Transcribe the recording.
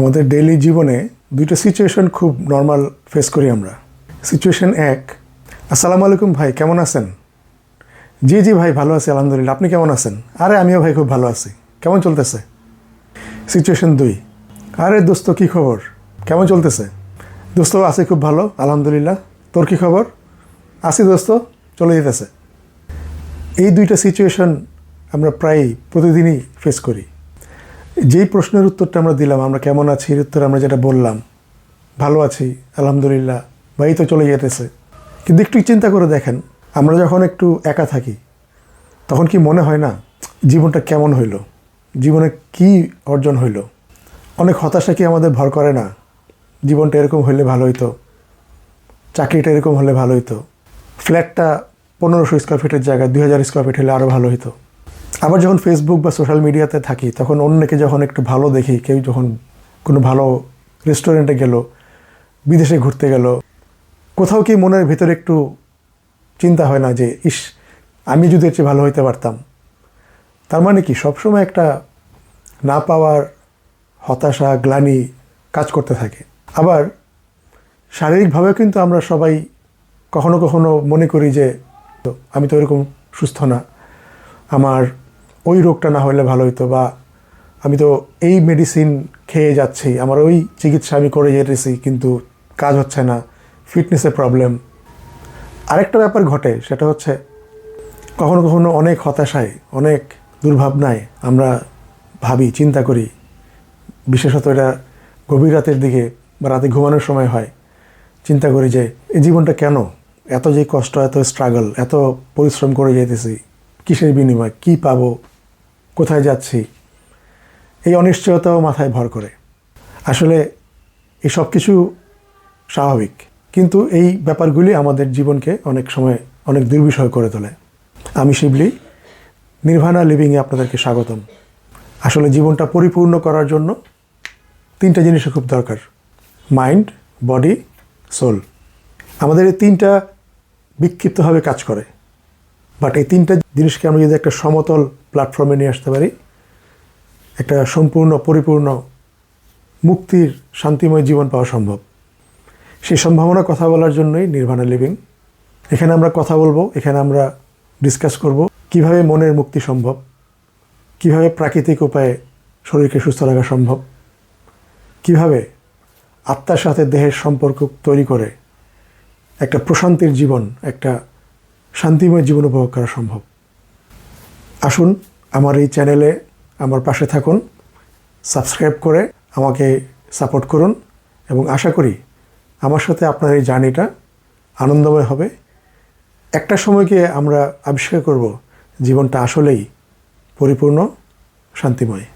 আমাদের ডেইলি জীবনে দুইটা সিচুয়েশন খুব নর্মাল ফেস করি আমরা। সিচুয়েশন এক, আসসালামু আলাইকুম ভাই, কেমন আছেন? জি জি ভাই, ভালো আছি, আলহামদুলিল্লাহ। আপনি কেমন আছেন? আরে, আমিও ভাই খুব ভালো আছি। কেমন চলতেছে? সিচুয়েশন দুই, আরে দোস্ত, কী খবর? কেমন চলতেছে? দোস্ত, আছে খুব ভালো, আলহামদুলিল্লাহ। তোর কী খবর? আছি দোস্ত, চলে যেতেছে। এই দুইটা সিচুয়েশন আমরা প্রায় প্রতিদিনই ফেস করি। যেই প্রশ্নের উত্তরটা আমরা দিলাম, আমরা কেমন আছি, এর উত্তর আমরা যেটা বললাম, ভালো আছি, আলহামদুলিল্লাহ, বা এই তো চলে যেতেছে। কিন্তু একটু চিন্তা করে দেখেন, আমরা যখন একটু একা থাকি, তখন কি মনে হয় না, জীবনটা কেমন হইল? জীবনে কি অর্জন হইল? অনেক হতাশা কি আমাদের ভর করে না, জীবনটা এরকম হইলে ভালো হইতো? চাকরিটা এরকম হলে ভালো হইতো? ফ্ল্যাটটা পনেরোশো স্কোয়ার ফিটের জায়গায়, দুই হাজার স্কোয়ার ফিট হলে আরও ভালো হতো আবার যখন ফেসবুক বা সোশ্যাল মিডিয়াতে থাকি, তখন অন্যকে যখন একটু ভালো দেখি, কেউ যখন কোনো ভালো রেস্টুরেন্টে গেল, বিদেশে ঘুরতে গেল, কোথাও কি মনের ভিতরে একটু চিন্তা হয় না যে, ইস, আমি যদি এর চেয়ে ভালো হইতে পারতাম। তার মানে কি, সবসময় একটা না পাওয়ার হতাশা, গ্লানি কাজ করতে থাকে। আবার শারীরিকভাবেও কিন্তু আমরা সবাই কখনো কখনো মনে করি যে, আমি তো এরকম সুস্থ না। আমার ওই রোগটা না হলে ভালো হতো বা আমি তো এই মেডিসিন খেয়ে যাচ্ছি, আমার ওই চিকিৎসা আমি করে যেতেছি, কিন্তু কাজ হচ্ছে না ফিটনেসের প্রবলেম আরেকটা ব্যাপার ঘটে, সেটা হচ্ছে কখনো কখনো অনেক হতাশায়, অনেক দুর্ভাবনায় আমরা ভাবি, চিন্তা করি। বিশেষত এটা গভীর রাতের দিকে বা রাতে ঘুমানোর সময় হয়। চিন্তা করি যে, এই জীবনটা কেন? এত যে কষ্ট, এত স্ট্রাগল এত পরিশ্রম করে যেতেছি, কিসের বিনিময়, কি পাবো? কোথায় যাচ্ছি? এই অনিশ্চয়তাও মাথায় ভর করে। আসলে এই সব কিছু স্বাভাবিক। কিন্তু এই ব্যাপারগুলি আমাদের জীবনকে অনেক সময় অনেক দুর্বিষয় করে তোলে। আমি শিবলি, নির্ভানা লিভিংয়ে আপনাদেরকে স্বাগতম। আসলে জীবনটা পরিপূর্ণ করার জন্য তিনটা জিনিসের খুব দরকার। Mind, body, soul. আমাদের এই তিনটা বিক্ষিপ্তভাবে কাজ করে। বাট এই তিনটা জিনিসকে আমরা যদি একটা সমতল প্ল্যাটফর্মে নিয়ে আসতে পারি। একটা সম্পূর্ণ, পরিপূর্ণ, মুক্তির, শান্তিময় জীবন পাওয়া সম্ভব। সেই সম্ভাবনা কথা বলার জন্যই নির্বাণা লিভিং এখানে আমরা কথা বলব, এখানে আমরা ডিসকাস করব, কীভাবে মনের মুক্তি সম্ভব? কীভাবে প্রাকৃতিক উপায়ে শরীরকে সুস্থ রাখা সম্ভব? কীভাবে আত্মার সাথে দেহের সম্পর্ক তৈরি করে একটা প্রশান্তির জীবন, একটা শান্তিময় জীবন উপভোগ করা সম্ভব? আসুন আমার এই চ্যানেলে আমার পাশে থাকুন, সাবস্ক্রাইব করে আমাকে সাপোর্ট করুন এবং আশা করি আমার সাথে আপনার এই জার্নিটা আনন্দময় হবে। একটা সময়কে আমরা আবিষ্কার করব, জীবনটা আসলেই পরিপূর্ণ, শান্তিময়।